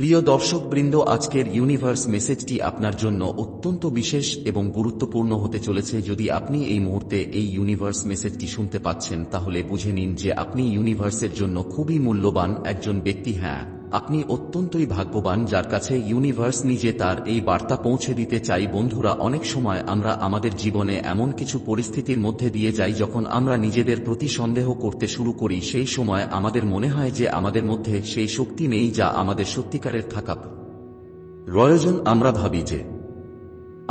প্রিয় দর্শকবৃন্দ, আজকের ইউনিভার্স মেসেজটি আপনার জন্য অত্যন্ত বিশেষ এবং গুরুত্বপূর্ণ হতে চলেছে। যদি আপনি এই মুহূর্তে এই ইউনিভার্স মেসেজটি শুনতে পাচ্ছেন, তাহলে বুঝে নিন যে আপনি ইউনিভার্সের জন্য খুবই মূল্যবান একজন ব্যক্তি। হ্যাঁ আপনি অত্যন্তই ভাগ্যবান যার কাছে ইউনিভার্স নিজে তার এই বার্তা পৌঁছে দিতে চাই। বন্ধুরা, অনেক সময় আমরা আমাদের জীবনে এমন কিছু পরিস্থিতির মধ্যে দিয়ে যাই যখন আমরা নিজেদের প্রতি সন্দেহ করতে শুরু করি। সেই সময় আমাদের মনে হয় যে আমাদের মধ্যে সেই শক্তি নেই যা আমাদের সত্যিকারের থাকা প্রয়োজন আমরা ভাবি যে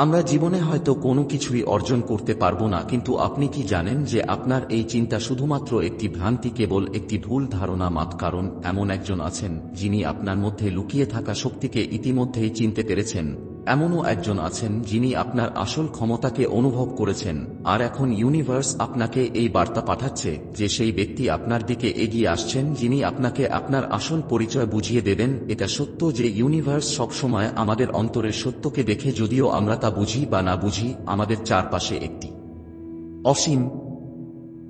আমরা জীবনে হয়তো কোনো কিছুই অর্জন করতে পারব না, কিন্তু আপনি কি জানেন যে আপনার এই চিন্তা শুধুমাত্র একটি ভ্রান্তি, কেবল একটি ভুল ধারণা মাত কারণ এমন একজন আছেন যিনি আপনার মধ্যে লুকিয়ে থাকা শক্তিকে ইতিমধ্যেই চিনতে পেরেছেন। এমনও একজন আছেন যিনি আপনার আসল ক্ষমতাকে অনুভব করেছেন, আর এখন ইউনিভার্স আপনাকে এই বার্তা পাঠাচ্ছে যে সেই ব্যক্তি আপনার দিকে এগিয়ে আসছেন যিনি আপনাকে আপনার আসল পরিচয় বুঝিয়ে দেবেন। এটা সত্য যে ইউনিভার্স সবসময় আমাদের অন্তরের সত্যকে দেখে যদিও আমরা তা বুঝি বা না বুঝি, আমাদের চারপাশে একটি। অসীম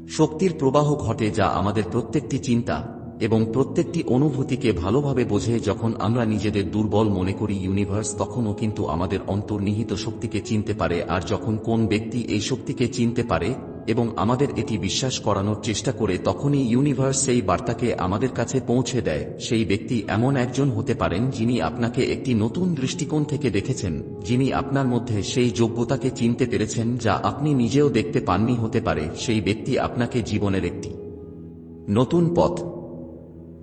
শক্তির প্রবাহ ঘটে যা আমাদের প্রত্যেকটি চিন্তা এবং প্রত্যেকটি অনুভূতিকে ভালোভাবে বোঝে যখন আমরা নিজেদের দুর্বল মনে করি ইউনিভার্স তখনও কিন্তু আমাদের অন্তর্নিহিত শক্তিকে চিনতে পারে আর যখন কোন ব্যক্তি এই শক্তিকে চিনতে পারে এবং আমাদের এটি বিশ্বাস করানোর চেষ্টা করে, তখনই ইউনিভার্স সেই বার্তাকে আমাদের কাছে পৌঁছে দেয়। সেই ব্যক্তি এমন একজন হতে পারেন যিনি আপনাকে একটি নতুন দৃষ্টিকোণ থেকে দেখেছেন, যিনি আপনার মধ্যে সেই যোগ্যতাকে চিনতে পেরেছেন যা আপনি নিজেও দেখতে পাননি হতে পারে। সেই ব্যক্তি আপনাকে জীবনের একটি নতুন পথ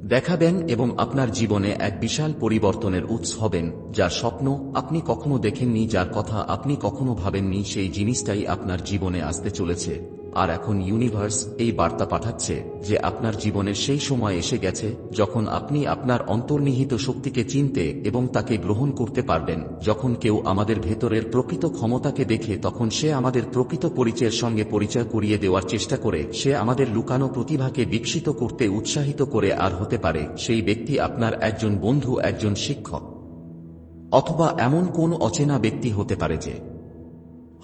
দেখাবেন এবং আপনার জীবনে এক বিশাল পরিবর্তনের উৎস হবেন, যার স্বপ্ন আপনি কখনো দেখেননি, যার কথা আপনি কখনো ভাবেননি, সেই জিনিসটাই আপনার জীবনে আসতে চলেছে। আর এখন ইউনিভার্স এই বার্তা পাঠাচ্ছে যে আপনার জীবনের সেই সময় এসে গেছে যখন আপনি আপনার অন্তর্নিহিত শক্তিকে চিনতে এবং তাকে গ্রহণ করতে পারবেন। যখন কেউ আমাদের ভেতরের প্রকৃত ক্ষমতাকে দেখে তখন সে আমাদের প্রকৃত পরিচয়ের সঙ্গে পরিচয় করিয়ে দেওয়ার চেষ্টা করে। সে আমাদের লুকানো প্রতিভাকে বিকশিত করতে উৎসাহিত করে আর হতে পারে। সেই ব্যক্তি আপনার একজন বন্ধু, একজন শিক্ষক। অথবা এমন কোন অচেনা ব্যক্তি হতে পারে যে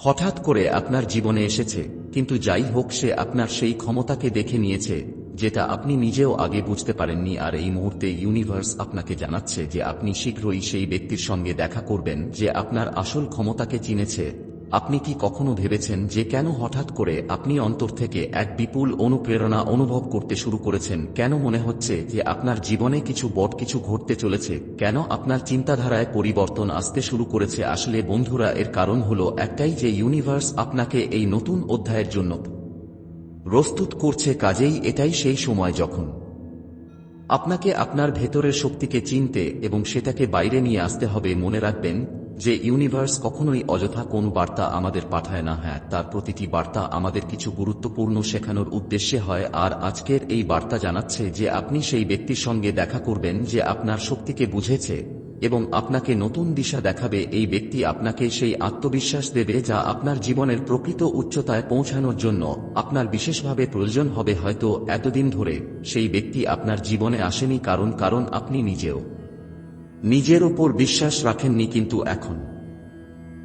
হঠাৎ করে আপনার জীবনে এসেছে, কিন্তু যাই হোক সে আপনার সেই ক্ষমতাকে দেখে নিয়েছে, যেটা আপনি নিজেও আগে বুঝতে পারেননি, আর এই মুহূর্তে ইউনিভার্স আপনাকে জানাচ্ছে যে আপনি শীঘ্রই সেই ব্যক্তির সঙ্গে দেখা করবেন, যে আপনার আসল ক্ষমতাকে চিনেছে। আপনি কি কখনো ভেবেছেন যে কেন হঠাৎ করে আপনি অন্তর থেকে এক বিপুল অনুপ্রেরণা অনুভব করতে শুরু করেছেন? কেন মনে হচ্ছে যে আপনার জীবনে কিছু বট কিছু ঘটতে চলেছে? কেন আপনার চিন্তাধারায় পরিবর্তন আসতে শুরু করেছে? আসলে বন্ধুরা, এর কারণ হল একটাই যে ইউনিভার্স আপনাকে এই নতুন অধ্যায়ের জন্য প্রস্তুত করছে, কাজেই এটাই সেই সময় যখন আপনাকে আপনার ভেতরের শক্তিকে চিনতে এবং সেটাকে বাইরে নিয়ে আসতে হবে, মনে রাখবেন যে ইউনিভার্স কখনোই অযথা কোন বার্তা আমাদের পাঠায় না হ্যাঁ তার প্রতিটি বার্তা আমাদের কিছু গুরুত্বপূর্ণ শেখানোর উদ্দেশ্যে হয়, আর আজকের এই বার্তা জানাচ্ছে যে আপনি সেই ব্যক্তির সঙ্গে দেখা করবেন যে আপনার শক্তিকে বুঝেছে এবং আপনাকে নতুন দিশা দেখাবে। এই ব্যক্তি আপনাকে সেই আত্মবিশ্বাস দেবে যা আপনার জীবনের প্রকৃত উচ্চতায় পৌঁছানোর জন্য আপনার বিশেষভাবে প্রয়োজন হবে। হয়তো এতদিন ধরে সেই ব্যক্তি আপনার জীবনে আসেনি কারণ কারণ আপনি নিজেও নিজের ওপর বিশ্বাস রাখেননি কিন্তু এখন।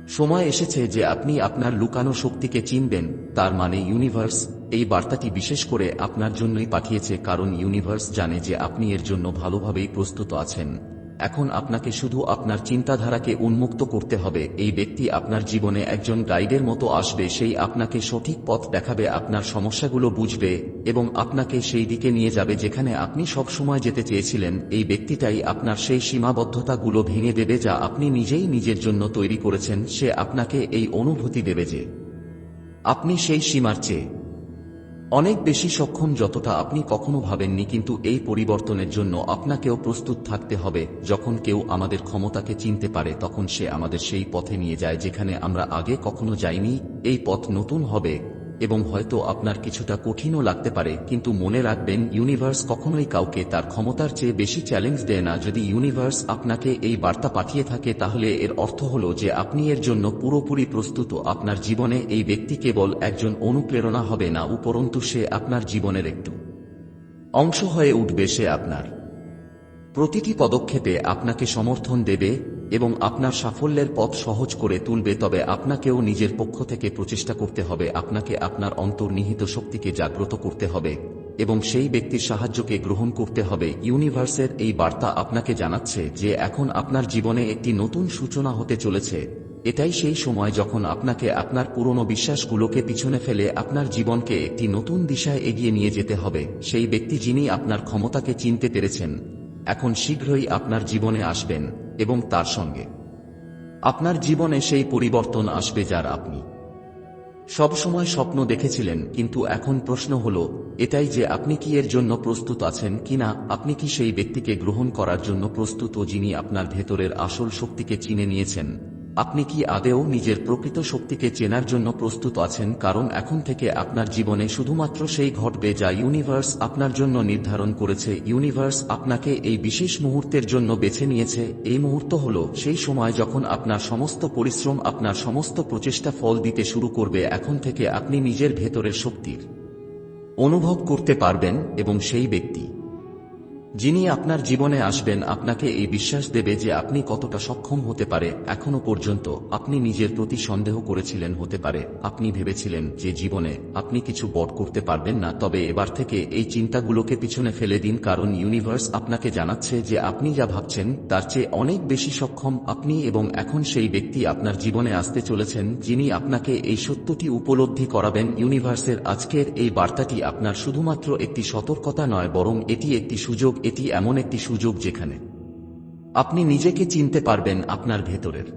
সময় এসেছে যে আপনি আপনার লুকানো শক্তিকে চিনবেন, তার মানে ইউনিভার্স এই বার্তাটি বিশেষ করে আপনার জন্যই পাঠিয়েছে, কারণ ইউনিভার্স জানে যে আপনি এর জন্য ভালোভাবেই প্রস্তুত আছেন। এখন আপনাকে শুধু আপনার চিন্তাধারাকে উন্মুক্ত করতে হবে। এই ব্যক্তি আপনার জীবনে একজন গাইডের মতো আসবে, সেই আপনাকে সঠিক পথ দেখাবে, আপনার সমস্যাগুলো বুঝবে এবং আপনাকে সেই দিকে নিয়ে যাবে যেখানে আপনি সব সময় যেতে চেয়েছিলেন। এই ব্যক্তিটাই আপনার সেই সীমাবদ্ধতাগুলো ভেঙে দেবে যা আপনি নিজেই নিজের জন্য তৈরি করেছেন। সে আপনাকে এই অনুভূতি দেবে যে আপনি সেই সীমার চেয়ে অনেক বেশি সক্ষম যতটা আপনি কখনো ভাবেননি, কিন্তু এই পরিবর্তনের জন্য আপনাকেও প্রস্তুত থাকতে হবে। যখন কেউ আমাদের ক্ষমতাকে চিনতে পারে, তখন সে আমাদের সেই পথে নিয়ে যায় যেখানে আমরা আগে কখনো যাইনি। এই পথ নতুন হবে। এবং হয়তো আপনার কিছুটা কঠিনও লাগতে পারে, কিন্তু মনে রাখবেন ইউনিভার্স কখনোই কাউকে তার ক্ষমতার চেয়ে বেশি চ্যালেঞ্জ দেয় না। যদি ইউনিভার্স আপনাকে এই বার্তা পাঠিয়ে থাকে, তাহলে এর অর্থ হল যে আপনি এর জন্য পুরোপুরি প্রস্তুত। আপনার জীবনে এই ব্যক্তি কেবল একজন অনুপ্রেরণা হবে না, উপরন্তু সে আপনার জীবনের একটু অংশ হয়ে উঠবে সে আপনার। প্রতিটি পদক্ষেপে আপনাকে সমর্থন দেবে এবং আপনার সাফল্যের পথ সহজ করে তুলবে, তবে আপনাকেও নিজের পক্ষ থেকে প্রচেষ্টা করতে হবে। আপনাকে আপনার অন্তর্নিহিত শক্তিকে জাগ্রত করতে হবে এবং সেই ব্যক্তির সাহায্যকে গ্রহণ করতে হবে। ইউনিভার্সের এই বার্তা আপনাকে জানাচ্ছে যে এখন আপনার জীবনে একটি নতুন সূচনা হতে চলেছে। এটাই সেই সময় যখন আপনাকে আপনার পুরনো বিশ্বাসগুলোকে পিছনে ফেলে আপনার জীবনকে একটি নতুন দিশায় এগিয়ে নিয়ে যেতে হবে। সেই ব্যক্তি যিনি আপনার ক্ষমতাকে চিনতে পেরেছেন। এখন শীঘ্রই আপনার জীবনে আসবেন এবং তার সঙ্গে। আপনার জীবনে সেই পরিবর্তন আসবে যার আপনি। সবসময় স্বপ্ন দেখেছিলেন, কিন্তু এখন প্রশ্ন হল, এটাই যে আপনি কি এর জন্য প্রস্তুত আছেন কিনা আপনি কি সেই ব্যক্তিকে গ্রহণ করার জন্য প্রস্তুত যিনি আপনার ভেতরের আসল শক্তিকে চিনে নিয়েছেন? আপনি কি আদেও নিজের প্রকৃত শক্তিকে চেনার জন্য প্রস্তুত আছেন? কারণ এখন থেকে আপনার জীবনে শুধুমাত্র সেই ঘটবে যা ইউনিভার্স আপনার জন্য নির্ধারণ করেছে। ইউনিভার্স আপনাকে এই বিশেষ মুহূর্তের জন্য বেছে নিয়েছে। এই মুহূর্ত হল সেই সময় যখন আপনার সমস্ত পরিশ্রম, আপনার সমস্ত প্রচেষ্টা ফল দিতে শুরু করবে। এখন থেকে আপনি নিজের ভেতরের শক্তির অনুভব করতে পারবেন এবং সেই ব্যক্তি যিনি আপনার জীবনে আসবেন, আপনাকে এই বিশ্বাস দেবে যে আপনি কতটা সক্ষম হতে পারে, এখনও পর্যন্ত আপনি নিজের প্রতি সন্দেহ করেছিলেন হতে পারে, আপনি ভেবেছিলেন যে জীবনে আপনি কিছু বট করতে পারবেন না, তবে এবার থেকে এই চিন্তাগুলোকে পিছনে ফেলে দিন, কারণ ইউনিভার্স আপনাকে জানাচ্ছে যে আপনি যা ভাবছেন, তার চেয়ে অনেক বেশি সক্ষম আপনি এবং এখন সেই ব্যক্তি আপনার জীবনে আসতে চলেছেন, যিনি আপনাকে এই সত্যটি উপলব্ধি করাবেন। ইউনিভার্সের আজকের এই বার্তাটি আপনার শুধুমাত্র একটি সতর্কতা নয়, বরং এটি একটি সুযোগ এটি এমন একটি সুযোগ যেখানে আপনি নিজেকে চিনতে পারবেন আপনার ভেতরের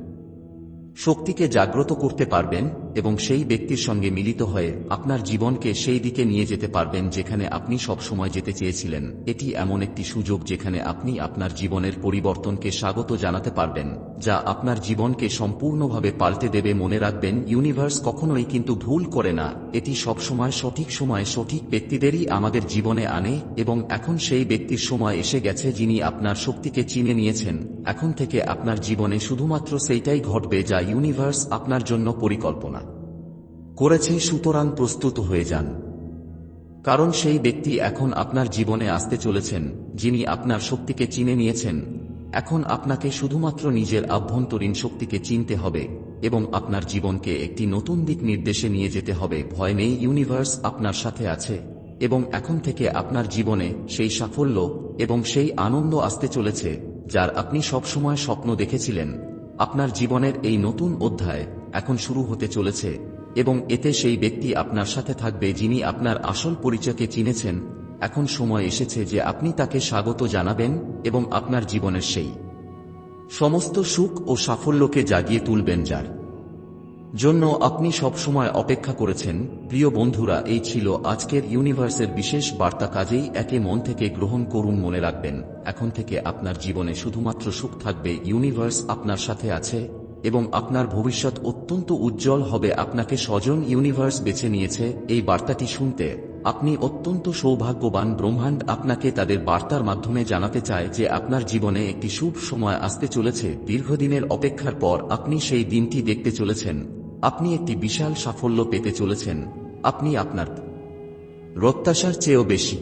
শক্তিকে জাগ্রত করতে পারবেন এবং সেই ব্যক্তির সঙ্গে মিলিত হয়ে আপনার জীবনকে সেই দিকে নিয়ে যেতে পারবেন যেখানে আপনি সবসময় যেতে চেয়েছিলেন। এটি এমন একটি সুযোগ যেখানে আপনি আপনার জীবনের পরিবর্তনকে স্বাগত জানাতে পারবেন, যা আপনার জীবনকে সম্পূর্ণভাবে পাল্টে দেবে মনে রাখবেন, ইউনিভার্স কখনোই কিন্তু ভুল করে না। এটি সবসময় সঠিক সময়ে সঠিক ব্যক্তিদেরই আমাদের জীবনে আনে এবং এখন সেই ব্যক্তির সময় এসে গেছে যিনি আপনার শক্তিকে চিনে নিয়েছেন। এখন থেকে আপনার জীবনে শুধুমাত্র সেইটাই ঘটবে যা ইউনিভার্স আপনার জন্য পরিকল্পনা। করেছে সুতরাং প্রস্তুত হয়ে যান। কারণ সেই ব্যক্তি এখন আপনার জীবনে আসতে চলেছেন, যিনি আপনার শক্তিকে চিনে নিয়েছেন। এখন আপনাকে শুধুমাত্র নিজের আভ্যন্তরীণ শক্তিকে চিনতে হবে এবং আপনার জীবনকে একটি নতুন দিক নির্দেশে নিয়ে যেতে হবে। ভয় নেই, ইউনিভার্স আপনার সাথে আছে এবং এখন থেকে আপনার জীবনে সেই সাফল্য এবং সেই আনন্দ আসতে চলেছে, যার আপনি সবসময় স্বপ্ন দেখেছিলেন। আপনার জীবনের এই নতুন অধ্যায় এখন শুরু হতে চলেছে। এবং এতে সেই ব্যক্তি আপনার সাথে থাকবে যিনি আপনার আসল পরিচয়কে চিনেছেন। এখন সময় এসেছে যে আপনি তাকে স্বাগত জানাবেন এবং আপনার জীবনের সেই সমস্ত সুখ ও সাফল্যকে জাগিয়ে তুলবেন যার জন্য আপনি সবসময় অপেক্ষা করেছেন। প্রিয় বন্ধুরা, এই ছিল আজকের ইউনিভার্সের বিশেষ বার্তা কাজেই একে মন থেকে গ্রহণ করুন মনে রাখবেন। এখন থেকে আপনার জীবনে শুধুমাত্র সুখ থাকবে। ইউনিভার্স আপনার সাথে আছে। এবং আপনার ভবিষ্যৎ অত্যন্ত উজ্জ্বল হবে আপনাকে স্বজন ইউনিভার্স বেছে নিয়েছে, এই বার্তাটি শুনতে। আপনি অত্যন্ত সৌভাগ্যবান ব্রহ্মাণ্ড আপনাকে তাদের বার্তার মাধ্যমে জানাতে চায় যে আপনার জীবনে একটি শুভ সময় আসতে চলেছে। দীর্ঘদিনের অপেক্ষার পর আপনি সেই দিনটি দেখতে চলেছেন। আপনি একটি বিশাল সাফল্য পেতে চলেছেন। আপনি আপনার প্রত্যাশার চেয়েও বেশি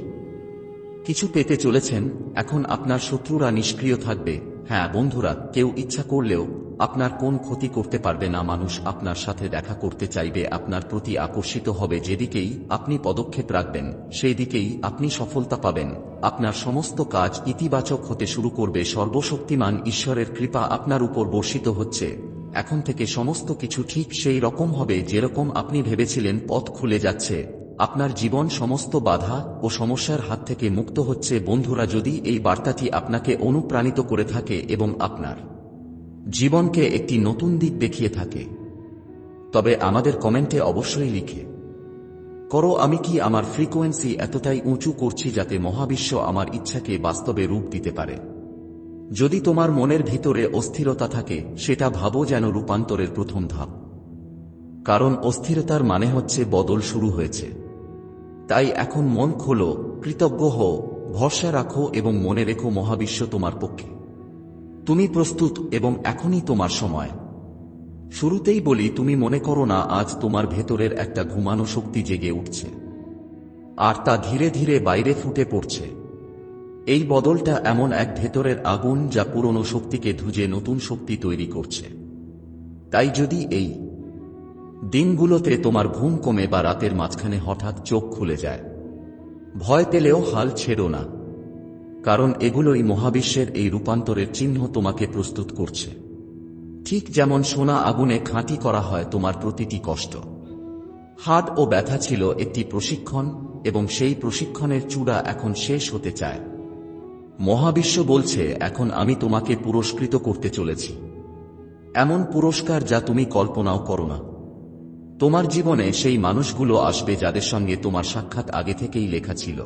কিছু পেতে চলেছেন। এখন আপনার শত্রুরা নিষ্ক্রিয় থাকবে। হ্যাঁ বন্ধুরা, কেউ ইচ্ছা করলেও আপনার কোন ক্ষতি করতে পারবে না, মানুষ আপনার সাথে দেখা করতে চাইবে, আপনার প্রতি আকর্ষিত হবে, যেদিকেই আপনি পদক্ষেপ রাখবেন সেই দিকেই আপনি সফলতা পাবেন। আপনার সমস্ত কাজ ইতিবাচক হতে শুরু করবে, সর্বশক্তিমান ঈশ্বরের কৃপা আপনার উপর বর্ষিত হচ্ছে। এখন থেকে সমস্ত কিছু ঠিক সেই রকম হবে যেরকম আপনি ভেবেছিলেন, পথ খুলে যাচ্ছে। আপনার জীবন সমস্ত বাধা ও সমস্যার হাত থেকে মুক্ত হচ্ছে। বন্ধুরা, যদি এই বার্তাটি আপনাকে অনুপ্রাণিত করে থাকে এবং আপনার জীবনকে একটি নতুন দিক দেখিয়ে থাকে, তবে আমাদের কমেন্টে অবশ্যই লিখে, করো, আমি কি আমার ফ্রিকোয়েন্সি এতটাই উঁচু করছি যাতে মহাবিশ্ব আমার ইচ্ছাকে বাস্তবে রূপ দিতে পারে? যদি তোমার মনের ভিতরে অস্থিরতা থাকে, সেটা ভাবো যেন রূপান্তরের প্রথম ধাপ। কারণ অস্থিরতার মানে হচ্ছে বদল শুরু হয়েছে। তাই এখন মন খোলো, কৃতজ্ঞ হও, ভরসা রাখো এবং মনে রেখো মহাবিশ্ব তোমার পক্ষে। তুমি প্রস্তুত এবং এখনই তোমার সময়। শুরুতেই বলি, তুমি মনে করো না, আজ তোমার ভেতরের একটা ঘুমানো শক্তি জেগে উঠছে। আর তা ধীরে ধীরে বাইরে ফুটে পড়ছে। এই বদলটা এমন এক ভেতরের আগুন যা পুরনো শক্তিকে ধুজে নতুন শক্তি তৈরি করছে। তাই যদি এই দিনগুলোতে তোমার ঘুম কমে বা রাতের মাঝখানে হঠাৎ চোখ খুলে যায়। ভয় পেলেও হাল ছেড়ো না, কারণ এগুলোই মহাবিশ্বের এই রূপান্তরের চিহ্ন তোমাকে প্রস্তুত করছে। ঠিক যেমন সোনা আগুনে খাঁটি করা হয় তোমার প্রতিটি কষ্ট। হাত ও ব্যথা ছিল একটি প্রশিক্ষণ এবং সেই প্রশিক্ষণের চূড়া এখন শেষ হতে চায়। মহাবিশ্ব বলছে, এখন আমি তোমাকে পুরস্কৃত করতে চলেছি। এমন পুরস্কার যা তুমি কল্পনাও করো না। তোমার জীবনে সেই মানুষগুলো আসবে যাদের সঙ্গে তোমার সাক্ষাৎ আগে থেকেই লেখা ছিল।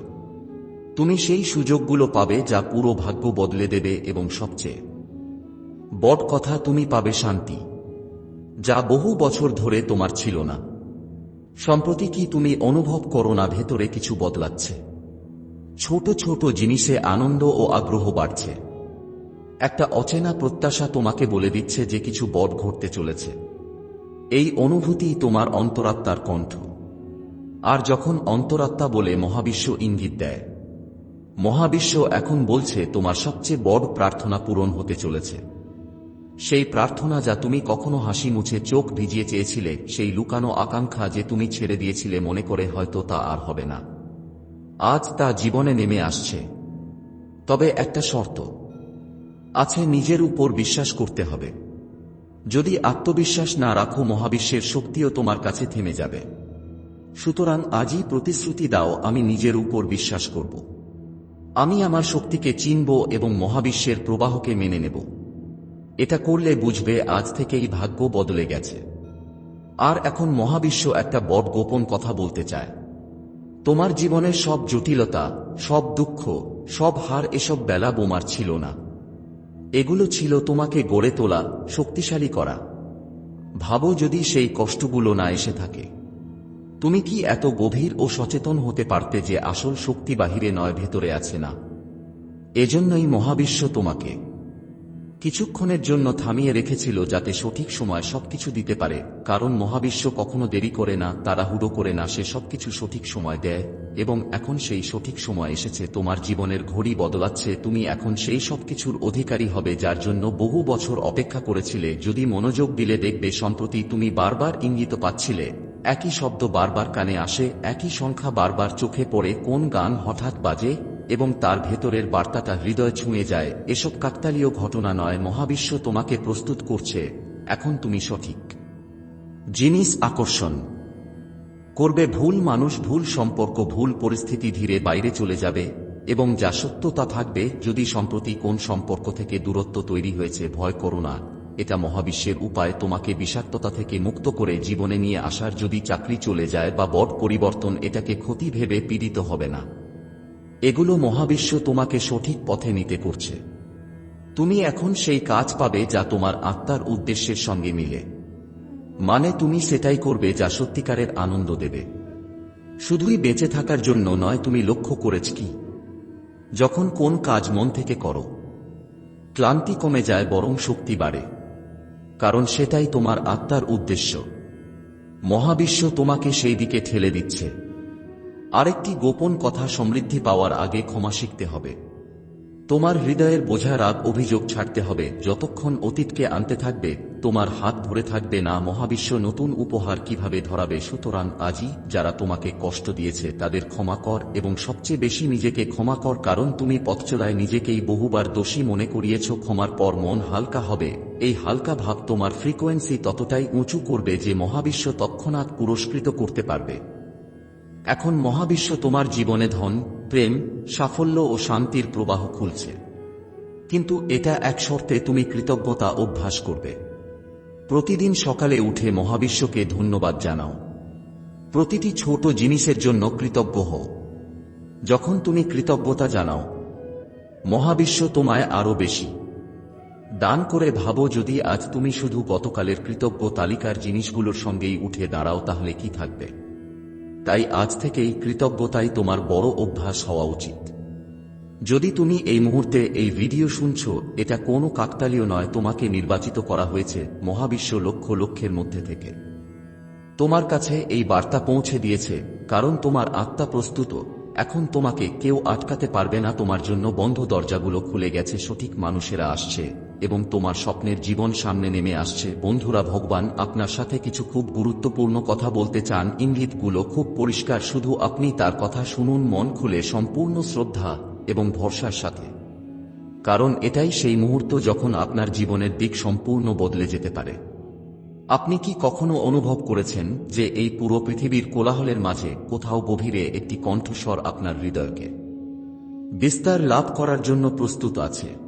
তুমি সেই সুযোগগুলো পাবে যা পুরো ভাগ্য বদলে দেবে এবং সবচেয়ে বট কথা তুমি পাবে শান্তি, যা বহু বছর ধরে তোমার ছিল না। সম্প্রতি কি তুমি অনুভব করো না ভেতরে কিছু বদলাচ্ছে? ছোট ছোট জিনিসে আনন্দ ও আগ্রহ বাড়ছে। একটা অচেনা প্রত্যাশা তোমাকে বলে দিচ্ছে যে কিছু বট ঘটতে চলেছে। এই অনুভূতি তোমার অন্তরাত্মার কণ্ঠ। আর যখন অন্তরাত্মা বলে মহাবিশ্ব ইঙ্গিত দেয়, মহাবিশ্ব এখন বলছে তোমার সবচেয়ে বড় প্রার্থনা পূরণ হতে চলেছে। সেই প্রার্থনা যা তুমি কখনো হাসি মুছে চোখ ভিজিয়ে চেয়েছিলে, সেই লুকানো আকাঙ্ক্ষা যে তুমি ছেড়ে দিয়েছিলে মনে করে হয়তো তা আর হবে না। আজ তা জীবনে নেমে আসছে। তবে একটা শর্ত, আছে নিজের উপর বিশ্বাস করতে হবে। যদি আত্মবিশ্বাস না রাখো, মহাবিশ্বের শক্তিও তোমার কাছে থেমে যাবে। সুতরাং আজই প্রতিশ্রুতি দাও, আমি নিজের উপর বিশ্বাস করব। আমি আমার শক্তিকে চিনব এবং মহাবিশ্বের প্রবাহকে মেনে নেব। এটা করলে বুঝবে, আজ থেকেই ভাগ্য বদলে গেছে। আর এখন মহাবিশ্ব একটা বট গোপন কথা বলতে চায়। তোমার জীবনের সব জটিলতা, সব দুঃখ, সব হার এসব বেলা বোমার ছিল না। এগুলো ছিল তোমাকে গড়ে তোলা, শক্তিশালী করা। ভাবো যদি সেই কষ্টগুলো না এসে থাকে। তুমি কি এত গভীর ও সচেতন হতে পারতে যে আসল শক্তি বাহিরে নয়, ভেতরে আছে না? এজন্যই মহাবিশ্ব তোমাকে কিছুক্ষণের জন্য থামিয়ে রেখেছিল যাতে সঠিক সময় সবকিছু দিতে পারে, কারণ মহাবিশ্ব কখনো দেরি করে না, তাড়াহুড়ো করে না, সে সবকিছু সঠিক সময় দেয়, এবং এখন সেই সঠিক সময় এসেছে, তোমার জীবনের ঘড়ি বদলাচ্ছে, তুমি এখন সেই সবকিছুর অধিকারী হবে, যার জন্য বহু বছর অপেক্ষা করেছিলে, যদি মনোযোগ দিলে দেখবে সম্প্রতি তুমি বারবার ইঙ্গিত পাচ্ছিলে। একই শব্দ বারবার কানে আসে, একই সংখ্যা বারবার চোখে পড়ে, কোন গান হঠাৎ বাজে? এবং তার ভেতরের বার্তাটা হৃদয় ছুঁয়ে যায়, এসব কাকতালীয় ঘটনা নয়, মহাবিশ্ব তোমাকে প্রস্তুত করছে। এখন তুমি সঠিক। জিনিস আকর্ষণ। করবে ভুল মানুষ ভুল সম্পর্ক, ভুল পরিস্থিতি ধীরে বাইরে চলে যাবে এবং যা সত্য তা থাকবে, যদি সম্প্রতি কোন সম্পর্ক থেকে দূরত্ব তৈরি হয়েছে, ভয় করো না। এটা মহাবিশ্বের উপায়, তোমাকে বিষাক্ততা থেকে মুক্ত করে জীবনে নিয়ে আসার যদি চাকরি চলে যায় বা বট পরিবর্তন, এটাকে ক্ষতি ভেবে পীড়িত হবে না। এগুলো মহাবিশ্ব তোমাকে সঠিক পথে নিতে করছে। তুমি এখন সেই কাজ পাবে যা তোমার আত্মার উদ্দেশ্যের সঙ্গে মিলে। মানে তুমি সেটাই করবে যা সত্যিকারের আনন্দ দেবে। শুধুই বেঁচে থাকার জন্য নয়, তুমি লক্ষ্য করেছ কি? যখন কোন কাজ মন থেকে করো, ক্লান্তি কমে যায়, বরং শক্তি বাড়ে। কারণ সেটাই তোমার আত্মার উদ্দেশ্য। মহাবিশ্ব তোমাকে সেই দিকে ঠেলে দিচ্ছে। আরেকটি গোপন কথা সমৃদ্ধি পাওয়ার আগে ক্ষমা শিখতে হবে। তোমার হৃদয়ের বোঝা রাগ অভিযোগ ছাড়তে হবে। যতক্ষণ অতীতকে আনতে থাকবে, তোমার হাত ধরে থাকবে না। মহাবিশ্ব নতুন উপহার কীভাবে ধরাবে? সুতরাং আজই যারা তোমাকে কষ্ট দিয়েছে, তাদের ক্ষমা কর এবং সবচেয়ে বেশি নিজেকে ক্ষমা কর, কারণ তুমি পথচলায় নিজেকেই বহুবার দোষী মনে করিয়েছ। ক্ষমার পর মন হালকা হবে। এই হালকা ভাব তোমার ফ্রিকোয়েন্সি ততটাই উঁচু করবে যে মহাবিশ্ব তৎক্ষণাৎ পুরস্কৃত করতে পারবে। এখন মহাবিশ্ব তোমার জীবনে ধন, প্রেম, সাফল্য ও শান্তির প্রবাহ খুলছে। কিন্তু এটা এক শর্তে তুমি কৃতজ্ঞতা অভ্যাস করবে। প্রতিদিন সকালে উঠে মহাবিশ্বকে ধন্যবাদ জানাও। প্রতিটি ছোট জিনিসের জন্য কৃতজ্ঞ হও। যখন তুমি কৃতজ্ঞতা জানাও, মহাবিশ্ব তোমায় আরও বেশি। দান করে ভাবো যদি আজ তুমি শুধু গতকালের কৃতজ্ঞ তালিকার জিনিসগুলোর সঙ্গেই উঠে দাঁড়াও তাহলে কি থাকবে? তাই আজ থেকেই কৃতজ্ঞতাই তোমার বড় অভ্যাস হওয়া উচিত। যদি তুমি এই মুহূর্তে এই ভিডিও শুনছ, এটা কোনো কাকতালীয় নয়, তোমাকে নির্বাচিত করা হয়েছে মহাবিশ্ব লক্ষ লক্ষের মধ্যে থেকে। তোমার কাছে এই বার্তা পৌঁছে দিয়েছে, কারণ তোমার আত্মা প্রস্তুত, এখন তোমাকে কেউ আটকাতে পারবে না, তোমার জন্য বন্ধ দরজাগুলো খুলে গেছে, সঠিক মানুষেরা আসছে। এবং তোমার স্বপ্নের জীবন সামনে নেমে আসছে। বন্ধুরা, ভগবান আপনার সাথে কিছু খুব গুরুত্বপূর্ণ কথা বলতে চান। ইঙ্গিতগুলো খুব পরিষ্কার, শুধু আপনি তার কথা শুনুন, মন খুলে, সম্পূর্ণ শ্রদ্ধা এবং ভরসার সাথে। কারণ এটাই সেই মুহূর্ত যখন আপনার জীবনের দিক সম্পূর্ণ বদলে যেতে পারে। আপনি কি কখনো অনুভব করেছেন যে এই পুরো পৃথিবীর কোলাহলের মাঝে কোথাও গভীরে একটি কণ্ঠস্বর আপনার হৃদয়কে? বিস্তার লাভ করার জন্য প্রস্তুত আছে।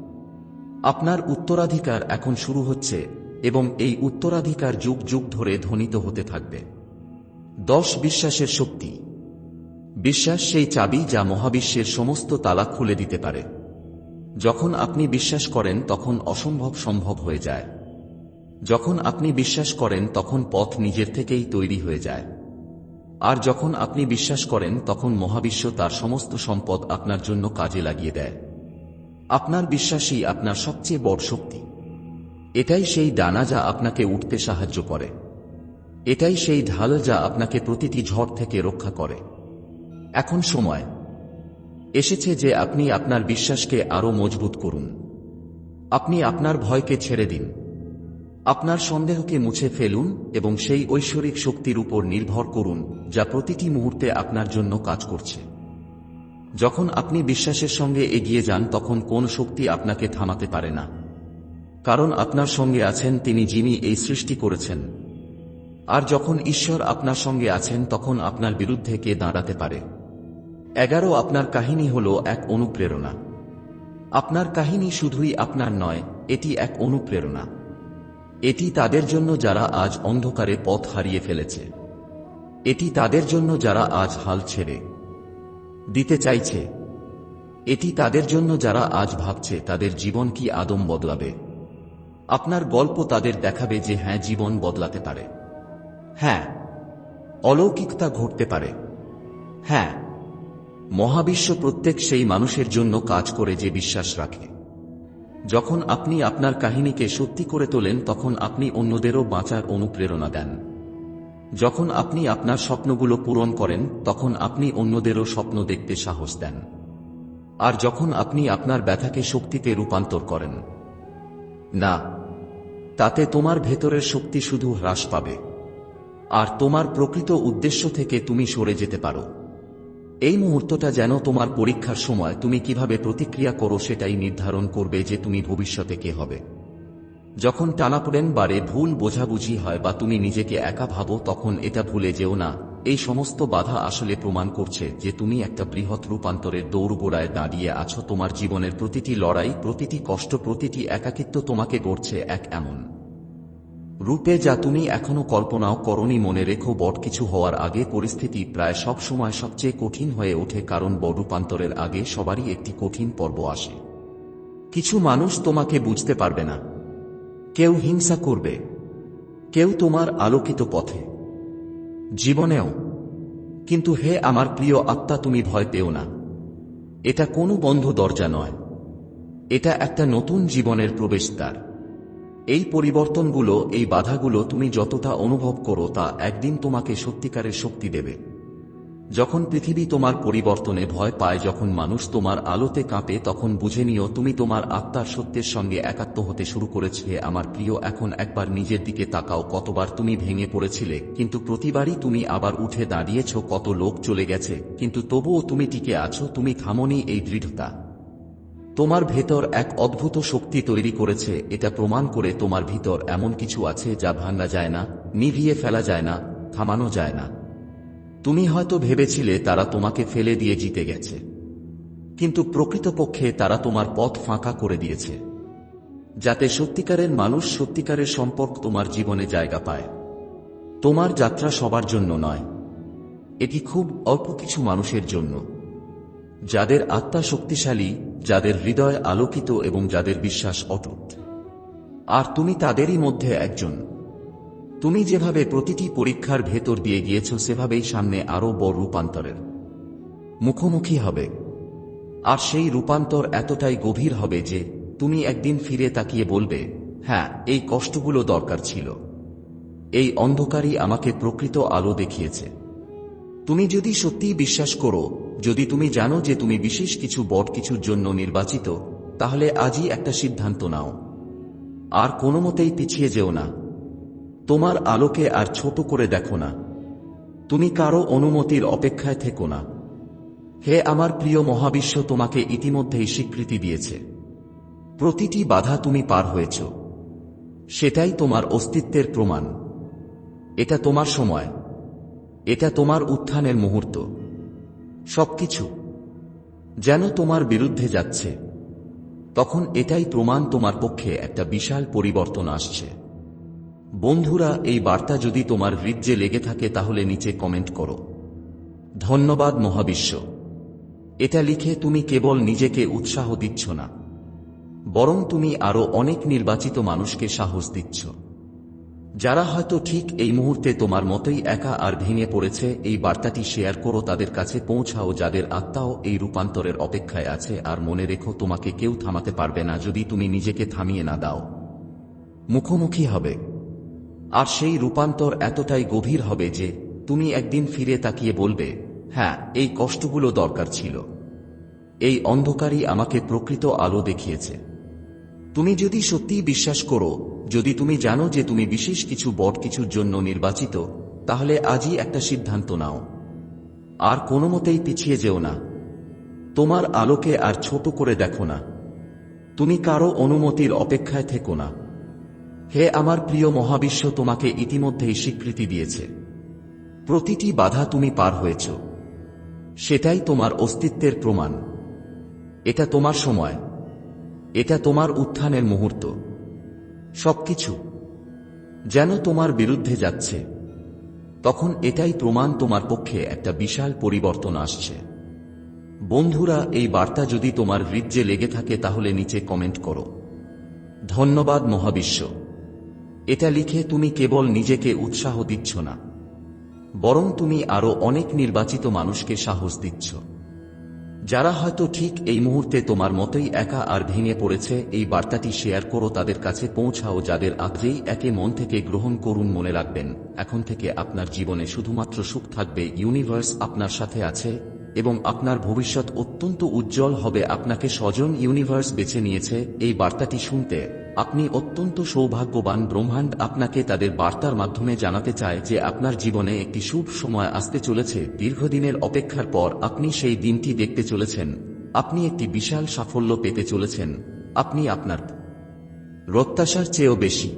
আপনার উত্তরাধিকার এখন শুরু হচ্ছে এবং এই উত্তরাধিকার যুগ যুগ ধরে ধ্বনিত হতে থাকবে। দশ বিশ্বাসের শক্তি। বিশ্বাস সেই চাবি যা মহাবিশ্বের সমস্ত তালা খুলে দিতে পারে। যখন আপনি বিশ্বাস করেন, তখন অসম্ভব সম্ভব হয়ে যায়। যখন আপনি বিশ্বাস করেন, তখন পথ নিজের থেকেই তৈরি হয়ে যায়। আর যখন আপনি বিশ্বাস করেন, তখন মহাবিশ্ব তার সমস্ত সম্পদ আপনার জন্য কাজে লাগিয়ে দেয়। আপনার বিশ্বাসই আপনার সবচেয়ে বড় শক্তি। এটাই সেই ডানা যা আপনাকে উঠতে সাহায্য করে। এটাই সেই ঢাল যা আপনাকে প্রতিটি ঝড় থেকে রক্ষা করে। এখন সময়। এসেছে যে আপনি আপনার বিশ্বাসকে আরও মজবুত করুন। আপনি আপনার ভয়কে ছেড়ে দিন। আপনার সন্দেহকে মুছে ফেলুন এবং সেই ঐশ্বরিক শক্তির উপর নির্ভর করুন যা প্রতিটি মুহূর্তে আপনার জন্য কাজ করছে। যখন আপনি বিশ্বাসের সঙ্গে এগিয়ে যান, তখন কোন শক্তি আপনাকে থামাতে পারে না। কারণ আপনার সঙ্গে আছেন তিনি যিনি এই সৃষ্টি করেছেন। আর যখন ঈশ্বর আপনার সঙ্গে আছেন, তখন আপনার বিরুদ্ধে কে দাঁড়াতে পারে? এগারো, আপনার কাহিনী হল এক অনুপ্রেরণা। আপনার কাহিনী শুধুই আপনার নয়, এটি এক অনুপ্রেরণা। এটি তাদের জন্য যারা আজ অন্ধকারে পথ হারিয়ে ফেলেছে। এটি তাদের জন্য যারা আজ হাল ছেড়ে। দিতে চাইছে। এটি তাদের জন্য যারা আজ ভাবছে তাদের জীবন কি আদম বদলাবে। আপনার গল্প তাদের দেখাবে যে হ্যাঁ জীবন বদলাতে পারে। হ্যাঁ অলৌকিকতা ঘটতে পারে। হ্যাঁ মহাবিশ্ব প্রত্যেক সেই মানুষের জন্য কাজ করে যে বিশ্বাস রাখে। যখন আপনি আপনার কাহিনীকে সত্যি করে তোলেন, তখন আপনি অন্যদেরও বাঁচার অনুপ্রেরণা দেন। যখন আপনি আপনার স্বপ্নগুলো পূরণ করেন, তখন আপনি অন্যদেরও স্বপ্ন দেখতে সাহস দেন। আর যখন আপনি আপনার ব্যথাকে শক্তিতে রূপান্তর করেন, না, তাতে তোমার ভেতরের শক্তি শুধু হ্রাস পাবে। আর তোমার প্রকৃত উদ্দেশ্য থেকে তুমি সরে যেতে পারো। এই মুহূর্তটা যেন তোমার পরীক্ষার সময় তুমি কীভাবে প্রতিক্রিয়া করো সেটাই নির্ধারণ করবে যে তুমি ভবিষ্যতে কে হবে। যখন টানাপোড়েন বারে ভুল বোঝাবুঝি হয় বা তুমি নিজেকে একা ভাবো, তখন এটা ভুলে যেও না। এই সমস্ত বাধা আসলে প্রমাণ করছে যে তুমি একটা বৃহৎ রূপান্তরের দৌড়গোড়ায় দাঁড়িয়ে আছো। তোমার জীবনের প্রতিটি লড়াই, প্রতিটি কষ্ট, প্রতিটি একাকিত্ব তোমাকে গড়ছে এক এমন রূপে যা তুমি এখনও কল্পনাও করনি মনে রেখো। বট কিছু হওয়ার আগে পরিস্থিতি প্রায় সব সময় সবচেয়ে কঠিন হয়ে ওঠে, কারণ বড় রূপান্তরের আগে সবারই একটি কঠিন পর্ব আসে। কিছু মানুষ তোমাকে বুঝতে পারবে না। কেউ হিংসা করবে, কেউ তোমার আলোকিত পথে। জীবনেও, কিন্তু হে আমার প্রিয় আত্মা, তুমি ভয় পেও না। এটা কোনো বন্ধ দরজা নয়। এটা একটা নতুন জীবনের প্রবেশদ্বার। এই পরিবর্তনগুলো, এই বাধাগুলো তুমি যতটা অনুভব করো তা একদিন তোমাকে সত্যিকারের শক্তি দেবে। যখন পৃথিবী তোমার পরিবর্তনে ভয় পায়, যখন মানুষ তোমার আলোতে কাঁপে, তখন বুঝে নিও তুমি তোমার আত্মার সত্যের সঙ্গে একাত্ম হতে শুরু করেছে আমার প্রিয়, এখন একবার নিজের দিকে তাকাও, কতবার তুমি ভেঙে পড়েছিলে, কিন্তু প্রতিবারই তুমি আবার উঠে দাঁড়িয়েছ, কত লোক চলে গেছে, কিন্তু তবুও তুমি টিকে আছো, তুমি থামনি এই দৃঢ়তা। তোমার ভেতর এক অদ্ভুত শক্তি তৈরি করেছে, এটা প্রমাণ করে তোমার ভিতর এমন কিছু আছে যা ভাঙ্গা যায় না, নিভিয়ে ফেলা যায় না, থামানো যায় না। তুমি হয়তো ভেবেছিলে তারা তোমাকে ফেলে দিয়ে জিতে গেছে। কিন্তু প্রকৃতপক্ষে তারা তোমার পথ ফাঁকা করে দিয়েছে। যাতে সত্যিকারের মানুষ সত্যিকারের সম্পর্ক তোমার জীবনে জায়গা পায়। তোমার যাত্রা সবার জন্য নয়। এটি খুব অল্প কিছু মানুষের জন্য। যাদের আত্মা শক্তিশালী, যাদের হৃদয় আলোকিত এবং যাদের বিশ্বাস অটুট। আর তুমি তাদেরই মধ্যে একজন। তুমি যেভাবে প্রতিটি পরীক্ষার ভেতর দিয়ে গিয়েছ, সেভাবেই সামনে আরও বড় রূপান্তরের। মুখোমুখি হবে। আর সেই রূপান্তর এতটাই গভীর হবে যে তুমি একদিন ফিরে তাকিয়ে বলবে হ্যাঁ এই কষ্টগুলো দরকার ছিল। এই অন্ধকারই আমাকে প্রকৃত আলো দেখিয়েছে। তুমি যদি সত্যিই বিশ্বাস করো, যদি তুমি জানো যে তুমি বিশেষ কিছু বট কিছুর জন্য নির্বাচিত, তাহলে আজই একটা সিদ্ধান্ত নাও। আর কোনো মতেই পিছিয়ে যেও না। তোমার আলোকে আর ছোট করে দেখো না। তুমি কারও অনুমতির অপেক্ষায় থেকো না। হে আমার প্রিয় মহাবিশ্ব, তোমাকে ইতিমধ্যেই স্বীকৃতি দিয়েছে। প্রতিটি বাধা তুমি পার হয়েছ। সেটাই তোমার অস্তিত্বের প্রমাণ। এটা তোমার সময়। এটা তোমার উত্থানের মুহূর্ত। সবকিছু যেন তোমার বিরুদ্ধে যাচ্ছে। তখন এটাই প্রমাণ তোমার পক্ষে একটা বিশাল পরিবর্তন আসছে। বন্ধুরা, এই বার্তা যদি তোমার হৃদ্যে লেগে থাকে, তাহলে নিচে কমেন্ট করো। ধন্যবাদ মহাবিশ্ব। এটা লিখে তুমি কেবল নিজেকে উৎসাহ দিচ্ছ না, বরং তুমি আরও অনেক নির্বাচিত মানুষকে সাহস দিচ্ছ। যারা হয়তো ঠিক এই মুহূর্তে তোমার মতোই একা আর ভেঙে পড়েছে, এই বার্তাটি শেয়ার করো তাদের কাছে, পৌঁছাও যাদের আত্মাও এই রূপান্তরের অপেক্ষায় আছে, আর মনে রেখো তোমাকে কেউ থামাতে পারবে না যদি তুমি নিজেকে থামিয়ে না দাও। মুখোমুখি হবে। আর সেই রূপান্তর এতটাই গভীর হবে যে তুমি একদিন ফিরে তাকিয়ে বলবে হ্যাঁ এই কষ্টগুলো দরকার ছিল। এই অন্ধকারই আমাকে প্রকৃত আলো দেখিয়েছে। তুমি যদি সত্যিই বিশ্বাস করো, যদি তুমি জানো যে তুমি বিশেষ কিছু বট কিছুর জন্য নির্বাচিত, তাহলে আজই একটা সিদ্ধান্ত নাও। আর কোনো মতেই পিছিয়ে যেও না। তোমার আলোকে আর ছোট করে দেখো না। তুমি কারও অনুমতির অপেক্ষায় থেকো না। হে আমার প্রিয় মহাবিশ্ব, তোমাকে ইতিমধ্যেই স্বীকৃতি দিয়েছে। প্রতিটি বাধা তুমি পার হয়েছ। সেটাই তোমার অস্তিত্বের প্রমাণ। এটা তোমার সময়। এটা তোমার উত্থানের মুহূর্ত। সবকিছু যেন তোমার বিরুদ্ধে যাচ্ছে, তখন এটাই প্রমাণ তোমার পক্ষে একটা বিশাল পরিবর্তন আসছে। বন্ধুরা, এই বার্তা যদি তোমার হৃদ্যে লেগে থাকে, তাহলে নিচে কমেন্ট করো। ধন্যবাদ মহাবিশ্ব। এটা লিখে তুমি কেবল নিজেকে উৎসাহ দিচ্ছ না, বরং তুমি আরও অনেক নির্বাচিত মানুষকে সাহস দিচ্ছ। যারা হয়তো ঠিক এই মুহূর্তে তোমার মতোই একা আর ভেঙে পড়েছে, এই বার্তাটি শেয়ার করো তাদের কাছে, পৌঁছাও যাদের আগ্রেই একে মন থেকে গ্রহণ করুন মনে রাখবেন। এখন থেকে আপনার জীবনে শুধুমাত্র সুখ থাকবে, ইউনিভার্স আপনার সাথে আছে, এবং আপনার ভবিষ্যৎ অত্যন্ত উজ্জ্বল হবে, আপনাকে স্বজন ইউনিভার্স বেছে নিয়েছে, এই বার্তাটি শুনতে। আপনি অত্যন্ত সৌভাগ্যবান ব্রহ্মাণ্ড আপনাকে তাদের বার্তার মাধ্যমে জানাতে চায় যে আপনার জীবনে একটি শুভ সময় আসতে চলেছে। দীর্ঘদিনের অপেক্ষার পর আপনি সেই দিনটি দেখতে চলেছেন। আপনি একটি বিশাল সাফল্য পেতে চলেছেন। আপনি আপনার প্রত্যাশার চেয়েও বেশি।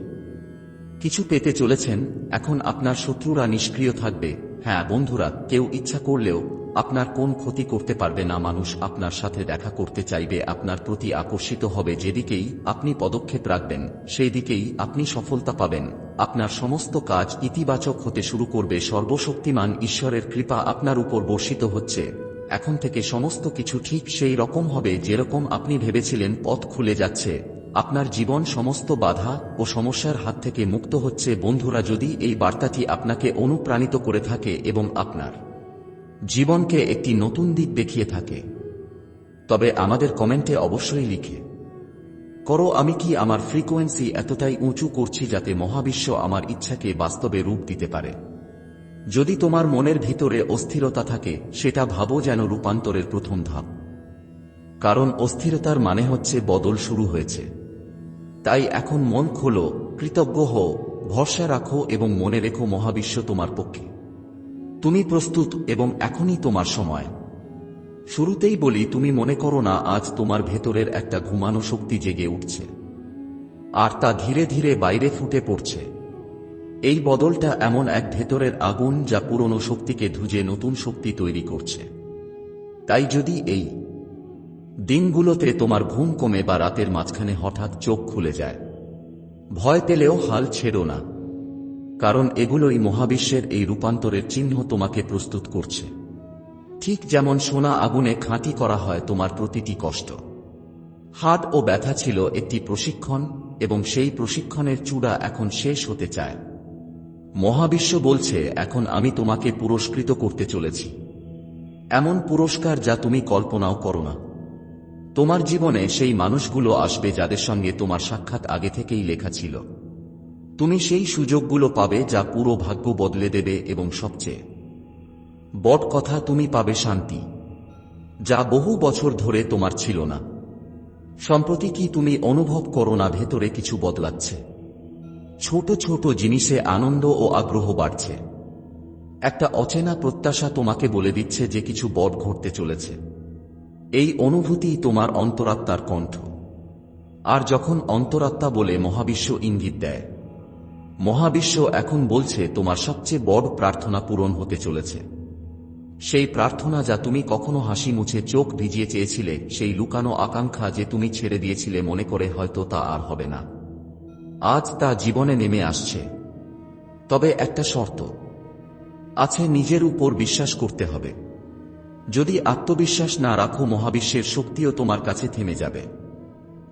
কিছু পেতে চলেছেন, এখন আপনার শত্রুরা নিষ্ক্রিয় থাকবে। হ্যাঁ বন্ধুরা, কেউ ইচ্ছা করলেও আপনার কোন ক্ষতি করতে পারবে না মানুষ আপনার সাথে দেখা করতে চাইবে, আপনার প্রতি আকর্ষিত হবে। যেদিকেই আপনি পদক্ষেপ রাখবেন সেই দিকেই আপনি সফলতা পাবেন। আপনার সমস্ত কাজ ইতিবাচক হতে শুরু করবে। সর্বশক্তিমান ঈশ্বরের কৃপা আপনার উপর বর্ষিত হচ্ছে। এখন থেকে সমস্ত কিছু ঠিক সেই রকম হবে যেরকম আপনি ভেবেছিলেন পথ খুলে যাচ্ছে। আপনার জীবন সমস্ত বাধা ও সমস্যার হাত থেকে মুক্ত হচ্ছে। বন্ধুরা, যদি এই বার্তাটি আপনাকে অনুপ্রাণিত করে থাকে এবং আপনার জীবনকে একটি নতুন দিক দেখিয়ে থাকে। তবে আমাদের কমেন্টে অবশ্যই লিখে, করো আমি কি আমার ফ্রিকোয়েন্সি এতটাই উঁচু করছি যাতে মহাবিশ্ব আমার ইচ্ছাকে বাস্তবে রূপ দিতে পারে? যদি তোমার মনের ভিতরে অস্থিরতা থাকে, সেটা ভাবো যেন রূপান্তরের প্রথম ধাপ। কারণ অস্থিরতার মানে হচ্ছে বদল শুরু হয়েছে। তাই এখন মন খোলো, কৃতজ্ঞ হও, ভরসা রাখো এবং মনে রেখো মহাবিশ্ব তোমার পক্ষে। তুমি প্রস্তুত এবং এখনই তোমার সময়। শুরুতেই বলি, তুমি মনে করো না, আজ তোমার ভেতরের একটা ঘুমানো শক্তি জেগে উঠছে। আর তা ধীরে ধীরে বাইরে ফুটে পড়ছে। এই বদলটা এমন এক ভেতরের আগুন যা পুরনো শক্তিকে ধুজে নতুন শক্তি তৈরি করছে। তাই যদি এই দিনগুলোতে তোমার ঘুম কমে বা রাতের মাঝখানে হঠাৎ চোখ খুলে যায়, ভয় পেলেও হাল ছেড়ো না। কারণ এগুলোই মহাবিশ্বের এই রূপান্তরের চিহ্ন তোমাকে প্রস্তুত করছে। ঠিক যেমন সোনা আগুনে খাঁটি করা হয় তোমার প্রতিটি কষ্ট। হাত ও ব্যথা ছিল একটি প্রশিক্ষণ, এবং সেই প্রশিক্ষণের চূড়া এখন শেষ হতে চায়। মহাবিশ্ব বলছে, এখন আমি তোমাকে পুরস্কৃত করতে চলেছি। এমন পুরস্কার যা তুমি কল্পনাও করো না। তোমার জীবনে সেই মানুষগুলো আসবে যাদের সঙ্গে তোমার সাক্ষাৎ আগে থেকেই লেখা ছিল। তুমি সেই সুযোগগুলো পাবে যা পুরো ভাগ্য বদলে দেবে এবং সবচেয়ে বট কথা তুমি পাবে শান্তি, যা বহু বছর ধরে তোমার ছিল না। সম্প্রতি কি তুমি অনুভব করো না ভেতরে কিছু বদলাচ্ছে? ছোট ছোট জিনিসে আনন্দ ও আগ্রহ বাড়ছে। একটা অচেনা প্রত্যাশা তোমাকে বলে দিচ্ছে যে কিছু বট ঘটতে চলেছে। এই অনুভূতি তোমার অন্তরাত্মার কণ্ঠ। আর যখন অন্তরাত্মা বলে মহাবিশ্ব ইঙ্গিত দেয় মহাবিশ্ব এখন বলছে, তোমার সবচেয়ে বড় প্রার্থনা পূরণ হতে চলেছে। সেই প্রার্থনা যা তুমি কখনো হাসি মুছে চোখ ভিজিয়ে চেয়েছিলে, সেই লুকানো আকাঙ্ক্ষা যে তুমি ছেড়ে দিয়েছিলে মনে করে হয়তো তা আর হবে না। আজ তা জীবনে নেমে আসছে। তবে একটা শর্ত, আছে নিজের উপর বিশ্বাস করতে হবে। যদি আত্মবিশ্বাস না রাখো, মহাবিশ্বের শক্তিও তোমার কাছে থেমে যাবে।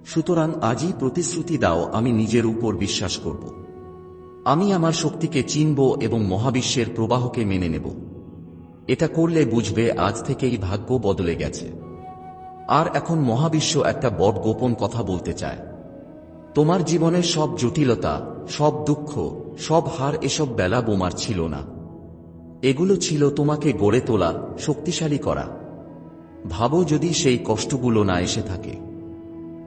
সুতরাং আজই প্রতিশ্রুতি দাও, আমি নিজের উপর বিশ্বাস করব। আমি আমার শক্তিকে চিনব এবং মহাবিশ্বের প্রবাহকে মেনে নেব। এটা করলে বুঝবে আজ থেকেই ভাগ্য বদলে গেছে। আর এখন মহাবিশ্ব একটা বট গোপন কথা বলতে চায়। তোমার জীবনের সব জটিলতা, সব দুঃখ, সব হার এসব বেলা বোমার ছিল না। এগুলো ছিল তোমাকে গড়ে তোলা, শক্তিশালী করা। ভাবো যদি সেই কষ্টগুলো না এসে থাকে।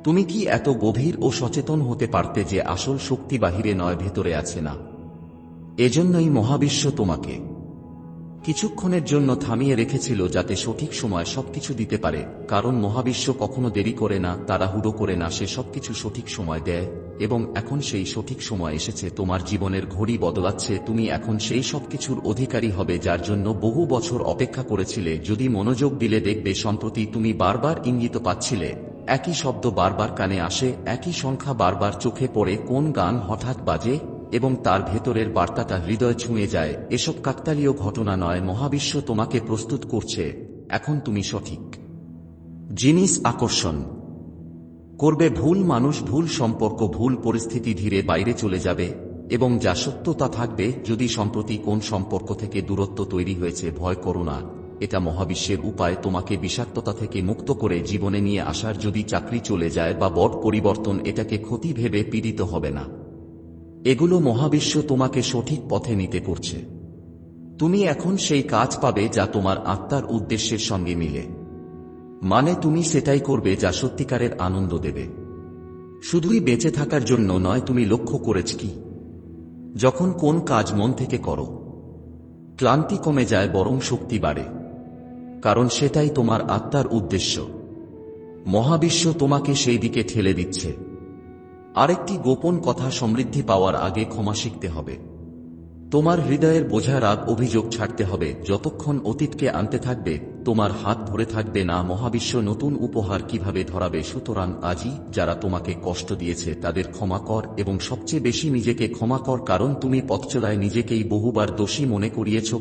তুমি কি এত গভীর ও সচেতন হতে পারতে যে আসল শক্তি বাহিরে নয়, ভেতরে আছে না? এজন্যই মহাবিশ্ব তোমাকে কিছুক্ষণের জন্য থামিয়ে রেখেছিল যাতে সঠিক সময় সবকিছু দিতে পারে। কারণ মহাবিশ্ব কখনো দেরি করে না, তাড়াহুড়ো করে না, সে সবকিছু সঠিক সময় দেয় এবং এখন সেই সঠিক সময় এসেছে, তোমার জীবনের ঘড়ি বদলাচ্ছে, তুমি এখন সেই সবকিছুর অধিকারী হবে যার জন্য বহু বছর অপেক্ষা করেছিলে। যদি মনোযোগ দিলে দেখবে, সম্প্রতি তুমি বারবার ইঙ্গিত পাচ্ছিলে। একই শব্দ বারবার কানে আসে, একই সংখ্যা বারবার চোখে পড়ে, কোন গান হঠাৎ বাজে, এবং তার ভেতরের বার্তাটা হৃদয় ছুঁয়ে যায়, এসব কাকতালীয় ঘটনা নয়, মহাবিশ্ব তোমাকে প্রস্তুত করছে, এখন তুমি সঠিক। জিনিস আকর্ষণ। করবে ভুল মানুষ ভুল সম্পর্ক, ভুল পরিস্থিতি ধীরে বাইরে চলে যাবে, এবং যা সত্যতা থাকবে, যদি সম্প্রতি কোন সম্পর্ক থেকে দূরত্ব তৈরি হয়েছে, ভয় করো না। এটা মহাবিশ্বের উপায় তোমাকে বিষাক্ততা থেকে মুক্ত করে জীবনে নিয়ে আসার যদি চাকরি চলে যায় বা বট পরিবর্তন এটাকে ক্ষতি ভেবে পীড়িত হবে না। এগুলো মহাবিশ্ব তোমাকে সঠিক পথে নিতে করছে। তুমি এখন সেই কাজ পাবে যা তোমার আত্মার উদ্দেশ্যের সঙ্গে মিলে। মানে তুমি সেটাই করবে যা সত্যিকারের আনন্দ দেবে। শুধুই বেঁচে থাকার জন্য নয়, তুমি লক্ষ্য করেছ কি? যখন কোন কাজ মন থেকে করো, ক্লান্তি কমে যায়, বরং শক্তি বাড়ে। কারণ সেটাই তোমার আত্মার উদ্দেশ্য। মহাবিশ্ব তোমাকে সেই দিকে ঠেলে দিচ্ছে। আরেকটি গোপন কথা সমৃদ্ধি পাওয়ার আগে ক্ষমা শিখতে হবে। তোমার হৃদয়ের বোঝা রাগ অভিযোগ ছাড়তে হবে। যতক্ষণ অতীতকে আনতে থাকবে, তোমার হাত ধরে থাকবে না মহাবিশ্ব নতুন উপহার কীভাবে ধরাবে। সুতরাং আজই যারা তোমাকে কষ্ট দিয়েছে, তাদের ক্ষমা কর এবং সবচেয়ে বেশি নিজেকে ক্ষমা কর, কারণ তুমি পথচলায় নিজেকেই বহুবার দোষী মনে করিয়েছ।